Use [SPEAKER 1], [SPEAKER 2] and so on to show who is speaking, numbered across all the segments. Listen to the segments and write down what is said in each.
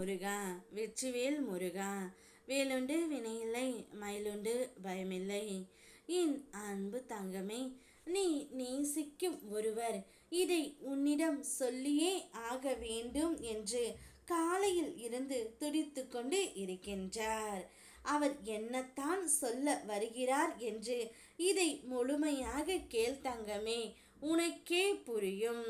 [SPEAKER 1] முருகா வெற்றிவேல் முருகா வேலுண்டு வினையில்லை மயிலுண்டு பயமில்லை. என் அன்பு தங்கமே நீ நேசிக்கும் ஒருவர் இதை உன்னிடம் சொல்லியே ஆக வேண்டும் என்று காலையில் இருந்து துடித்து கொண்டு இருக்கின்றார். அவர் என்னத்தான் சொல்ல வருகிறார் என்று இதை முழுமையாக கேள் தங்கமே உனக்கே புரியும்.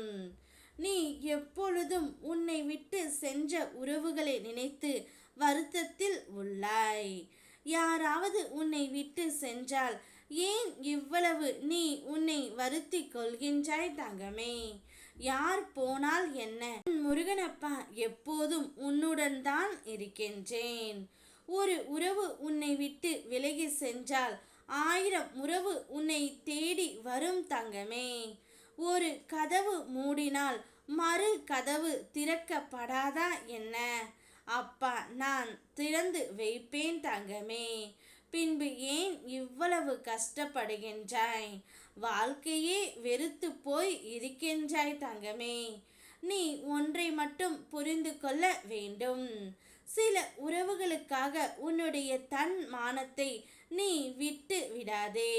[SPEAKER 1] நீ எப்பொழுதும் உன்னை விட்டு சென்ற உறவுகளை நினைத்து வருத்தத்தில் உள்ளாய். யாராவது உன்னை விட்டு சென்றால் ஏன் இவ்வளவு நீ உன்னை வருத்தி கொள்கின்றாய் தங்கமே? யார் போனால் என்ன? முருகனப்பா எப்போதும் உன்னுடன் தான் இருக்கின்றேன். ஒரு உறவு உன்னை விட்டு விலகி சென்றால் ஆயிரம் உறவு உன்னை தேடி வரும் தங்கமே. ஒரு கதவு மூடினால் மறு கதவு திறக்கப்படாதா என்ன? அப்பா நான் திறந்து வைப்பேன் தங்கமே. பின்பு ஏன் இவ்வளவு கஷ்டப்படுகின்றாய்? வாழ்க்கையே வெறுத்து போய் இருக்கின்றாய் தங்கமே. நீ ஒன்றை மட்டும் புரிந்து கொள்ள வேண்டும். சில உறவுகளுக்காக உன்னுடைய தன் மானத்தை நீ விட்டு விடாதே.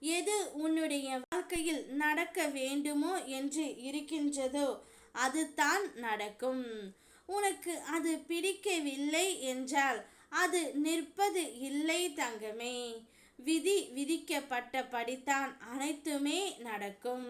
[SPEAKER 1] எது உன்னுடைய வாழ்க்கையில் நடக்க வேண்டுமோ என்று இருக்கின்றதோ அதுதான் நடக்கும். உனக்கு அது பிடிக்கவில்லை என்றால் அது நிற்பது இல்லை தங்கமே. விதி விதிக்கப்பட்ட படித்தான் அனைத்துமே நடக்கும்.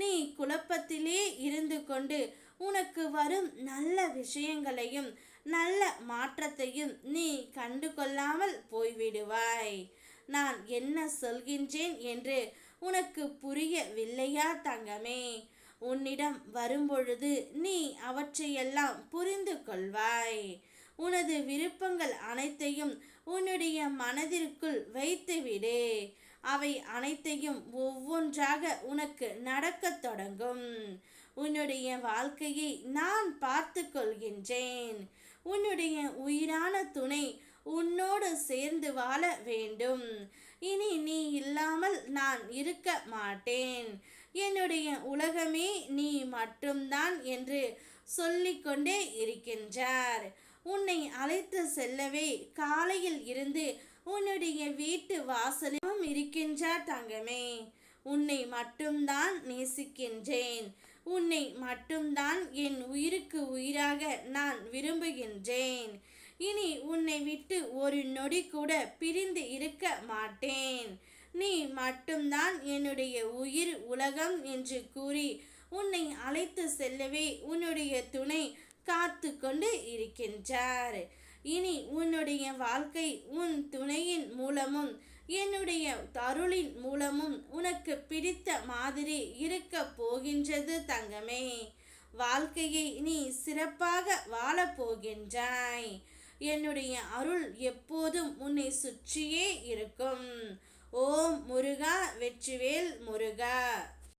[SPEAKER 1] நீ குழப்பத்திலே இருந்து கொண்டு உனக்கு வரும் நல்ல விஷயங்களையும் நல்ல மாற்றத்தையும் நீ கண்டு கொள்ளாமல் போய்விடுவாய். நான் என்ன சொல்கின்றேன் என்று உனக்கு புரியவில்லையா தங்கமே? உன்னிடம் வரும்பொழுது நீ அவற்றையெல்லாம் புரிந்து கொள்வாய். உனது விருப்பங்கள் அனைத்தையும் உன்னுடைய மனதிற்குள் வைத்துவிடு. அவை அனைத்தையும் ஒவ்வொன்றாக உனக்கு நடக்கத் தொடங்கும். உன்னுடைய வாழ்க்கையை நான் பார்த்து கொள்கின்றேன். உன்னுடைய உயிரான துணை உன்னோடு சேர்ந்து வாழ வேண்டும். இனி நீ இல்லாமல் நான் இருக்க மாட்டேன். என்னுடைய உலகமே நீ மட்டும்தான் என்று சொல்லிக்கொண்டே இருக்கின்றார். உன்னை அழைத்து செல்லவே காலையில் இருந்து உன்னுடைய வீட்டு வாசலும் இருக்கின்றார் தங்கமே. உன்னை மட்டும்தான் நேசிக்கின்றேன். உன்னை மட்டும்தான் என் உயிருக்கு உயிராக நான் விரும்புகின்றேன். இனி உன்னை விட்டு ஒரு நொடி கூட பிரிந்து இருக்க மாட்டேன். நீ மட்டும்தான் என்னுடைய உயிர் உலகம் என்று கூறி உன்னை அழைத்து செல்லவே உன்னுடைய துணை காத்து கொண்டு இருக்கின்றார். இனி உன்னுடைய வாழ்க்கை உன் துணையின் மூலமும் என்னுடைய தருளின் மூலமும் உனக்கு பிடித்த மாதிரி இருக்க போகின்றது தங்கமே. வாழ்க்கையை நீ சிறப்பாக வாழப் போகின்றாய். என்னுடைய அருள் எப்போதும் உன்னை சுற்றியே இருக்கும். ஓம் முருகா வெற்றிவேல் முருகா.